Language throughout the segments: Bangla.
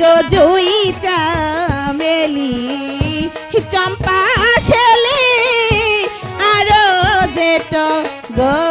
গো জুই চামেলি চম্পা শেলি আরও যেট গো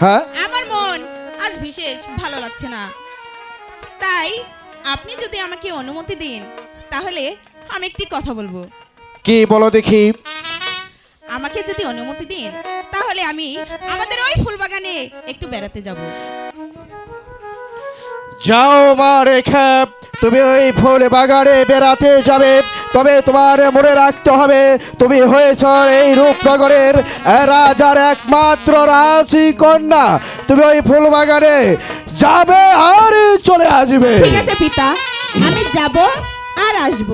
হ্যাঁ? আমার মন আজ বিশেষ ভালো লাগছে না। তাই আপনি যদি আমাকে অনুমতি দিন তাহলে আমি একটি কথা বলব। কি বলো দেখি। আমাকে যদি অনুমতি দিন তাহলে আমি আমাদের ওই ফুলবাগানে একটু বেড়াতে যাব। যাও মা রেখা। তুমি ওই ফুল বাগানে বেড়াতে যাবে তবে তোমার মনে রাখতে হবে তুমি হয়েছ এই রূপনগরের রাজার একমাত্র রাশি কন্যা। তুমি ওই ফুল বাগানে যাবে আর চলে আসবে। ঠিক আছে পিতা আমি যাব আর আসব।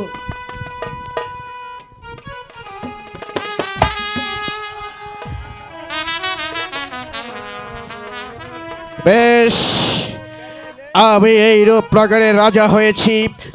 বেশ। আমি এইরূপ প্রকারের রাজা হয়েছি।